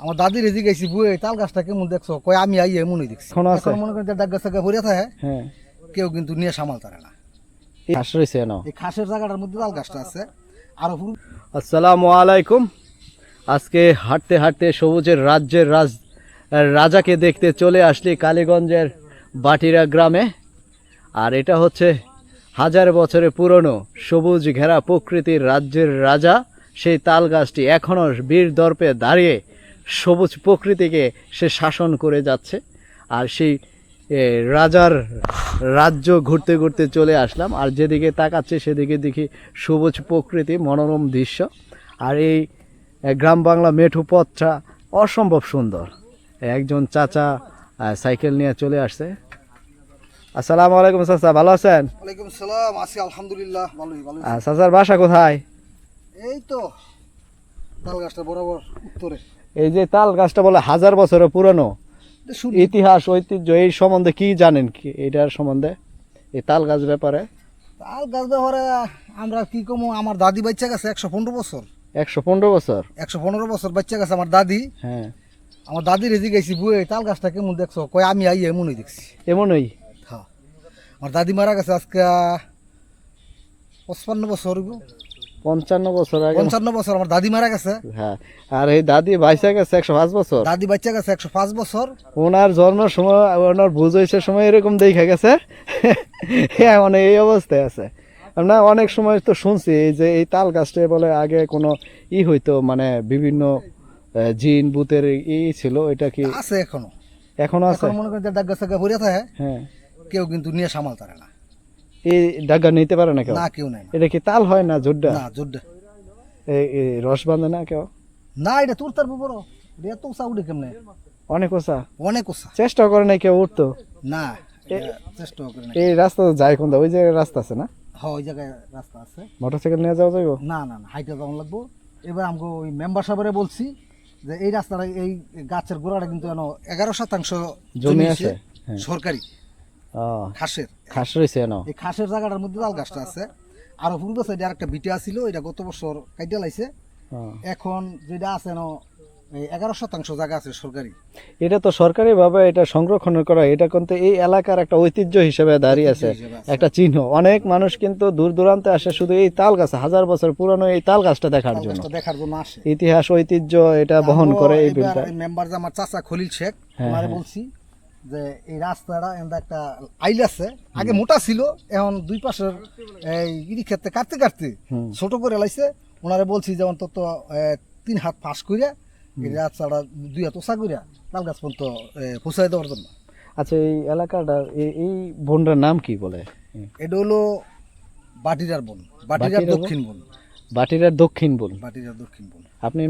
আমার দাদি রেজি গেছি বুয়ে তাল গাছটা কেমন দেখছ? কয় আমি আই এমনই দেখছি। এখনও আছে? মনে করেন ডাক গাছ থেকে ভরে থাকে হ্যাঁ। কেউ কিন্তু নিয়ে সামাল তারে না। ঘাস রয়েছে না এই খাসের জায়গাটার মধ্যে তাল গাছটা আছে। আর আসসালামু আলাইকুম। আজকে হাঁটতে হাঁটতে সবুজের রাজ্যের রাজ রাজাকে দেখতে চলে আসলি কালীগঞ্জের বাটিরা গ্রামে। আর এটা হচ্ছে হাজার বছরের পুরনো সবুজ ঘেরা প্রকৃতির রাজ্যের রাজা। সেই তাল গাছটি এখনও বীর দর্পে দাঁড়িয়ে সবুজ প্রকৃতিকে সে শাসন করে যাচ্ছে। আর সেই রাজার রাজ্য ঘুরতে ঘুরতে চলে আসলাম। আর যেদিকে তাকাচ্ছে সেদিকে দেখি সবুজ প্রকৃতি মনোরম দৃশ্য। আর এই গ্রাম বাংলা মেঠু পথটা অসম্ভব সুন্দর। একজন চাচা সাইকেল নিয়ে চলে আসছে। আসসালামু আলাইকুম চাচা ভালো আছেন? ওয়ালাইকুম সালাম আছি আলহামদুলিল্লাহ ভালোই ভালোই চাচার বাসা কোথায়? এই তো তাল গাছটা বরাবর উত্তরে। এই যে তাল গাছটা বলে হাজার বছরের পুরনো। ইতিহাস ঐতিহ্য এই সম্বন্ধে কি জানেন কি? এটার সম্বন্ধে? এই তাল গাছ ব্যাপারে? তাল গাছ ব্যবহারে আমরা কি কমো? আমার দাদি বাচ্চা গেছে একশো পনেরো বছর। একশো পনেরো বছর? একশো পনেরো বছর বাচ্চা গেছে আমার দাদি। হ্যাঁ। আমার দাদি রেজি গেছি বুয়ে তাল গাছটা কেমন দেখছ? কয় আমি আই এমনই দেখছি। এমনই? হ্যাঁ। আমার দাদি মারা গেছে আজকে পঁচপান্ন বছর। পঞ্চান্ন বছর আগে। পঞ্চান্ন বছর আমার দাদি মারা গেছে। হ্যাঁ আর এই দাদি বাইসা গেছে একশো পাঁচ বছর। দাদি বাচ্চা গেছে একশো পাঁচ বছর। ওনার জন্মের সময় ওনার বুঝ হয়েছে সময় এরকম দেখা গেছে। হ্যাঁ মানে এই অবস্থায় আছে। না অনেক সময় তো শুনছি যে এই তাল গাছটা বলে আগে কোনো ই হইতো মানে বিভিন্ন জিন ভূতের ই ছিল এটা কি আছে এখনও। এখনও আছে? মনে করেন যে ডাক গাছ থাকে হ্যাঁ। কেউ কিন্তু নিয়ে সামাল তারে না। এই ডাগা নিতে পারে না কেউ? না কেউ নাই এটা কি তাল হয় না না এই রস বাঁধে না কেউ? না এটা তোর তার বড়। এটা এত উঁচা উঠে কেমনে? অনেক ওসা অনেক চেষ্টা করে কেউ উঠতো? না চেষ্টা করে না এই রাস্তা যায় কোন ওই জায়গায় রাস্তা আছে না? হ্যাঁ ওই জায়গায় রাস্তা আছে। মোটরসাইকেল নিয়ে যাওয়া যাইব? না না না হাইটে যাওয়ান লাগবো। এবার আমাকে ওই মেম্বার সাহেবের বলছি যে এই রাস্তাটা এই গাছের গোড়াটা কিন্তু যেন এগারো শতাংশ জমি আছে? হ্যাঁ। সরকারি। খাসের। খাস রয়েছে না এই খাসের জায়গাটার মধ্যে তাল গাছটা আছে। আর পূর্ব সাইডে আরেকটা বিটে আছিল এটা গত বছর কাইটা লাইছে। এখন যেটা আছে ন এগারো শতাংশ জায়গা আছে সরকারি। এটা তো এটা সংরক্ষণ করা এটা কিন্তু এই এলাকার একটা ঐতিহ্য হিসেবে দাঁড়িয়ে আছে। একটা চিহ্ন। অনেক মানুষ কিন্তু দূর দূরান্তে আসে শুধু এই তাল গাছ হাজার বছর পুরানো এই তাল গাছটা দেখার জন্য। দেখার জন্য আসে। ইতিহাস ঐতিহ্য এটা বহন করে এই মেম্বার আমার চাচা খলিল শেখ হ্যাঁ, হ্যাঁ। বলছি যে এই রাস্তাটা এমন একটা আইল আছে। আগে মোটা ছিল এখন দুই পাশের এই ক্ষেত্রে কাটতে কাটতে ছোট করে লাইছে। ওনারে বলছি যে অন্তত তিন হাত ফাঁস করিয়া এই রাস্তাটা দুই হাত ওষা করিয়া তাল গাছ পর্যন্ত পৌঁছাই দেওয়ার জন্য। আচ্ছা এই এলাকাটা এই- বনটার নাম কি বলে? এটা হলো বাটিরার বন বাটিরার দক্ষিণ বন। বাটিরার দক্ষিণ বন। বাটিরার দক্ষিণ বন। আপনি